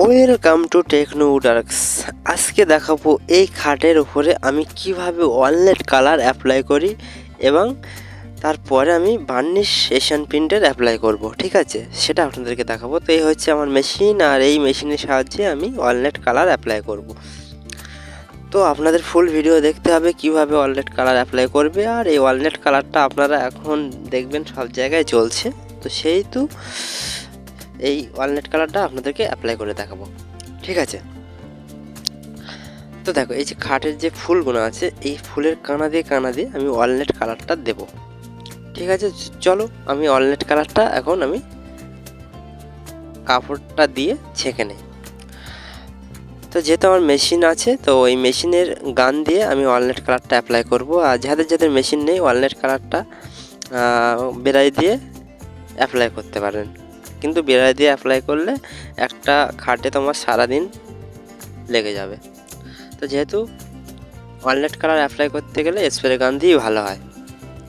Welcome to techno উডার্কস আজকে দেখাবো এই খাটের উপরে আমি কীভাবে ওয়ালনেট কালার অ্যাপ্লাই করি এবং তারপরে আমি বার্নিশ এশিয়ান প্রিন্টের অ্যাপ্লাই করব, ঠিক আছে? সেটা আপনাদেরকে দেখাবো। তো এই হচ্ছে আমার মেশিন আর এই মেশিনের সাহায্যে আমি ওয়ালনেট কালার অ্যাপ্লাই করব। তো আপনাদের ফুল ভিডিও দেখতে হবে কীভাবে ওয়ালনেট কালার অ্যাপ্লাই করবে, আর এই ওয়ালনেট কালারটা আপনারা এখন দেখবেন সব জায়গায় চলছে। তো সেইহেতু এই ওয়ালনেট কালারটা আপনাদেরকে অ্যাপ্লাই করে দেখাবো। ঠিক আছে? তো দেখো, এই যে খাটের যে ফুলগুলো আছে, এই ফুলের কানা দিয়ে কানা দিয়ে আমি ওয়ালনেট কালারটা দেব। ঠিক আছে? চলো, আমি ওয়ালনেট কালারটা এখন আমি কাপড়টা দিয়ে ছেঁকে নেই। তো যেহেতু আমার মেশিন আছে, তো ওই মেশিনের গান দিয়ে আমি ওয়ালনেট কালারটা অ্যাপ্লাই করব। আর যাদের যাদের মেশিন নেই, ওয়ালনেট কালারটা বেড়াই দিয়ে অ্যাপ্লাই করতে পারেন। কিন্তু বেড়াই দিয়ে অ্যাপ্লাই করলে একটা খাটে তোমার সারাদিন লেগে যাবে। তো যেহেতু ওয়ালনাট কালার অ্যাপ্লাই করতে গেলে স্প্রে গান দিয়েই ভালো হয়।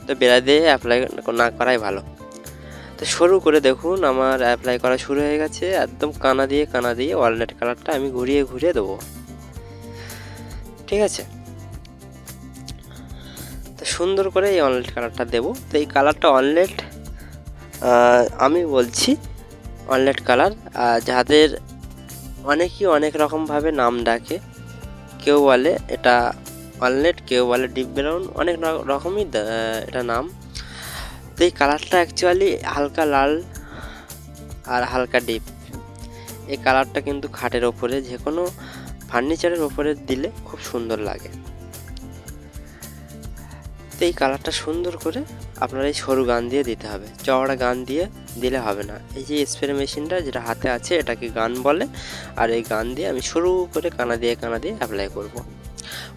তো বেড়াই দিয়ে অ্যাপ্লাই না করাই ভালো। তো শুরু করে দেখুন, আমার অ্যাপ্লাই করা শুরু হয়ে গেছে, একদম কানা দিয়ে কানা দিয়ে ওয়ালনাট কালারটা আমি ঘুরিয়ে ঘুরিয়ে দেবো। ঠিক আছে? তো সুন্দর করে এই অনলেট কালারটা দেবো। তো এই কালারটা অনলেট আমি বলছি অনলেট কালার যাদের অনেকেই অনেক রকমভাবে নাম ডাকে, কেউ বলে এটা অনলেট কেউ বলে ডিপ ব্রাউন, অনেক রকমই এটা নাম। তো এই কালারটা অ্যাকচুয়ালি হালকা লাল আর হালকা ডিপ। এই কালারটা কিন্তু খাটের ওপরে যে কোনো ফার্নিচারের ওপরে দিলে খুব সুন্দর লাগে। তো এই কালারটা সুন্দর করে আপনার এই সরু গান দিয়ে দিতে হবে। চওড়া গান দিয়ে দিলে হবে না। এই যে স্প্রে মেশিনটা যেটা হাতে আছে, এটাকে গান বলে। আর এই গান দিয়ে আমি সরু করে কানা দিয়ে কানা দিয়ে অ্যাপ্লাই করব।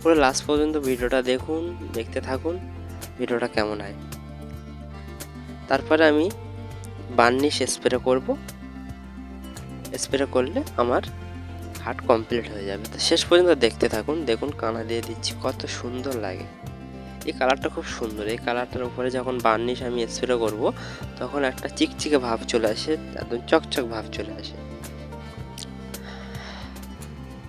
পুরো লাস্ট পর্যন্ত ভিডিওটা দেখুন, দেখতে থাকুন। ভিডিওটা কেমন হয়? তারপরে আমি বার্নিশ স্প্রে করব। স্প্রে করলে আমার হাট কমপ্লিট হয়ে যাবে। তো শেষ পর্যন্ত দেখতে থাকুন, দেখুন কানা দিয়ে দিচ্ছি, কত সুন্দর লাগে। এই কালারটা খুব সুন্দর। এই কালারটার উপরে যখন বার্নিশ আমি স্প্রে করব, তখন একটা চিকচিকে ভাব চলে আসে, একদম চকচক ভাব চলে আসে।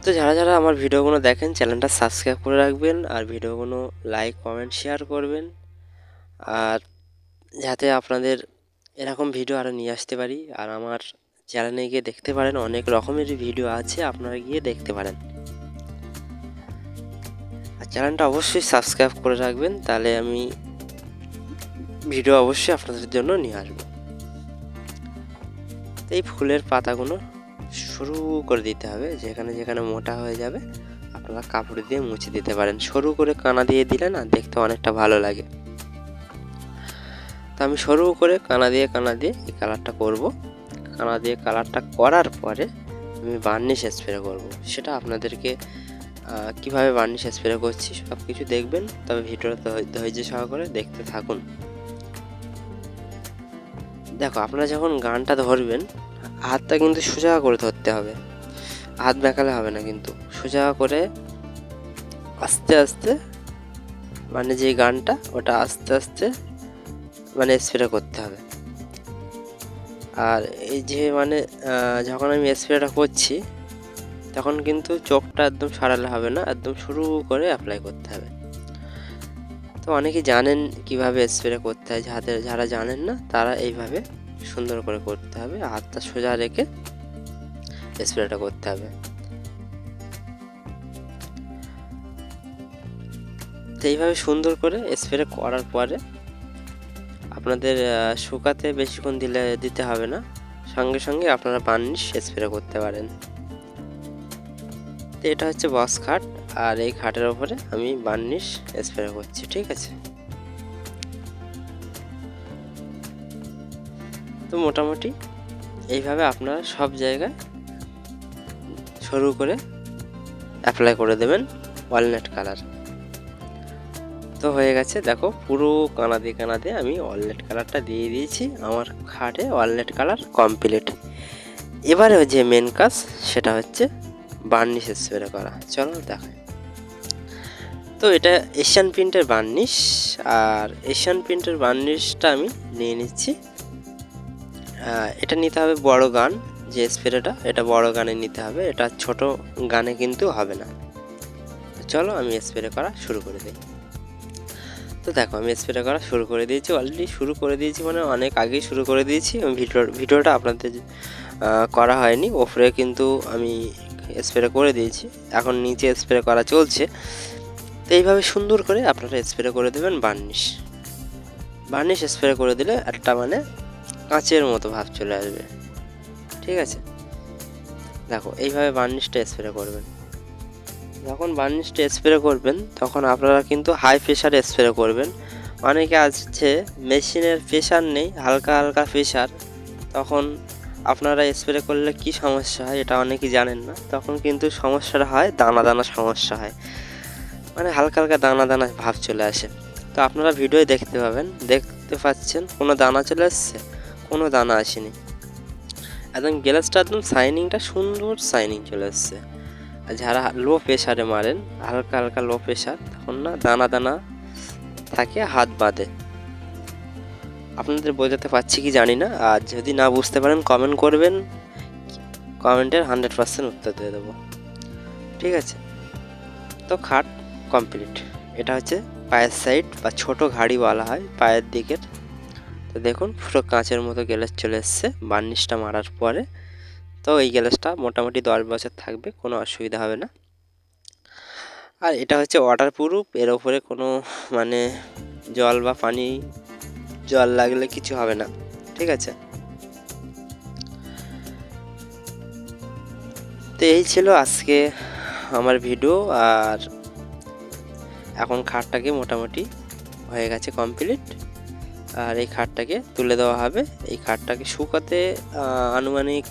তো যারা যারা আমার ভিডিওগুলো দেখেন, চ্যানেলটা সাবস্ক্রাইব করে রাখবেন আর ভিডিওগুলো লাইক, কমেন্ট, শেয়ার করবেন। আর যাতে আপনাদের এরকম ভিডিও আরও নিয়ে আসতে পারি, আর আমার চ্যানেলে গিয়ে দেখতে পারেন, অনেক রকমের ভিডিও আছে, আপনারা গিয়ে দেখতে পারেন। চ্যানেলটা অবশ্যই সাবস্ক্রাইব করে রাখবেন, তাহলে আমি ভিডিও অবশ্যই আপনাদের জন্য নিয়ে আসব। এই ফুলের পাতাগুলো সরু করে দিতে হবে, যেখানে যেখানে মোটা হয়ে যাবে আপনারা কাপড় দিয়ে মুছে দিতে পারেন। সরু করে কানা দিয়ে দিলে না দেখতে অনেকটা ভালো লাগে। তো আমি সরু করে কানা দিয়ে কানা দিয়ে এই কালারটা করব। কানা দিয়ে কালারটা করার পরে আমি বার্নিশ স্প্রে করব। সেটা আপনাদেরকে কীভাবে বার্নিশ স্প্রে করছি সব কিছু দেখবেন, তবে ভিডিওটা ধৈর্য সহকারে দেখতে থাকুন। দেখো, আপনারা যখন গানটা ধরবেন, হাতটা কিন্তু সোজা করে ধরতে হবে। হাত বেঁকালে হবে না কিন্তু। সোজা করে আস্তে আস্তে মানে যে গানটা, ওটা আস্তে আস্তে মানে স্প্রে করতে হবে। আর এই যে মানে যখন আমি স্প্রেটা করছি তখন কিন্তু চোখটা একদম সারালে হবে না, একদম শুরু করে অ্যাপ্লাই করতে হবে। তো অনেকেই জানেন কীভাবে স্প্রে করতে হয়, যাদের, যারা জানেন না, তারা এইভাবে সুন্দর করে করতে হবে, হাতটা সোজা রেখে স্প্রেটা করতে হবে। তো এইভাবে সুন্দর করে স্প্রে করার পরে আপনাদের শুকাতে বেশিক্ষণ দিলে, দিতে হবে না, সঙ্গে সঙ্গে আপনারা বার্নিশ স্প্রে করতে পারেন। এটা হচ্ছে বস খাট, আর এই খাটের ওপরে আমি বার্নিশ স্প্রে করছি, ঠিক আছে? তো মোটামুটি এইভাবে আপনারা সব জায়গায় শুরু করে অ্যাপ্লাই করে দেবেন ওয়ালনাট কালার তো হয়ে গেছে, দেখো পুরো কানা দিয়ে কানা দিয়ে আমি ওয়ালনাট কালারটা দিয়ে দিয়েছি, আমার খাটে ওয়ালনাট কালার কমপ্লিট এবারে যে মেন কাজ, সেটা হচ্ছে বার্নিশ স্প্রে করা। চলো দেখাই। তো এটা এশিয়ান প্রিন্টের বার্নিশ আর এশিয়ান প্রিন্টের বার্নিশটা আমি নিয়ে নিচ্ছি। এটা নিতে হবে বড় গান, যে স্প্রেটা, এটা বড় গানে নিতে হবে। এটা ছোট গানে কিন্তু হবে না। চলো আমি স্প্রে করা শুরু করে দিই। তো দেখো, আমি স্প্রে করা শুরু করে দিয়েছি। অলরেডি শুরু করে দিয়েছি মানে অনেক আগেই শুরু করে দিয়েছি। আমি ভিডিও, ভিডিওটা আপনাদের করা হয়নি। ওপরে কিন্তু আমি স্প্রে করে দিয়েছি। এখন নিচে স্প্রে করা চলছে। তো এইভাবে সুন্দর করে আপনারা স্প্রে করে দেবেন বার্নিশ বার্নিশ স্প্রে করে দিলে একটা মানে কাঁচের মতো ভাব চলে আসবে। ঠিক আছে? দেখো, এইভাবে বার্নিশটা স্প্রে করবেন। যখন বার্নিশটা স্প্রে করবেন, তখন আপনারা কিন্তু হাই প্রেশারে স্প্রে করবেন। অনেকে আছে মেশিনের প্রেশার নেই, হালকা হালকা প্রেশার তখন আপনারা স্প্রে করলে কি সমস্যা হয় এটা অনেকেই জানেন না। তখন কিন্তু সমস্যাটা হয়, দানা দানা সমস্যা হয়। মানে হালকা হালকা দানা দানা ভাব চলে আসে। তো আপনারা ভিডিও দেখতে পাবেন, দেখতে পাচ্ছেন কোনো দানা চলে আসছে, কোনো দানা আসেনি। একদম গ্লাসটা একদম শাইনিংটা সুন্দর শাইনিং চলে আসছে। আর যারা লো প্রেশারে মারেন, হালকা হালকা লো প্রেশার তখন না দানা দানা থাকে, হাত বাঁধে। আপনাদের বোঝাতে পারছি কি জানি না। আর যদি না বুঝতে পারেন কমেন্ট করবেন। কমেন্টের হান্ড্রেড পার্সেন্ট উত্তর দিয়ে দেবো। ঠিক আছে? তো খাট কমপ্লিট এটা হচ্ছে পায়ের সাইড বা ছোট ঘাড়ি বলা হয়, পায়ের দিকের। তো দেখুন, পুরো কাঁচের মতো গ্যালাস চলে এসছে। বার্নিশটা মারার পরে তো এই গ্যালাসটা মোটামুটি দশ বছর থাকবে, কোনো অসুবিধা হবে না। আর এটা হচ্ছে ওয়াটার প্রুফ এর ওপরে কোনো মানে জল বা পানি জল লাগলে কিছু হবে না, ঠিক আছে? তো এই ছিল আজকে আমার ভিডিও আর এখন খাটটাকে মোটামুটি হয়ে গেছে কমপ্লিট আর এই খাটটাকে তুলে দেওয়া হবে। এই খাটটাকে শুকাতে আনুমানিক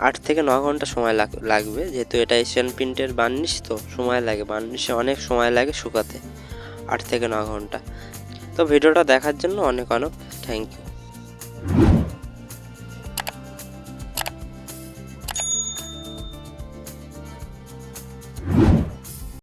আট থেকে ন ঘণ্টা সময় লাগ- লাগবে। যেহেতু এটা এশিয়ান প্রিন্টের বার্নিশ, তো সময় লাগে। বার্নিশে অনেক সময় লাগে শুকাতে, আট থেকে ন ঘণ্টা। তো ভিডিওটা দেখার জন্য অনেক অনেক থ্যাংক ইউ।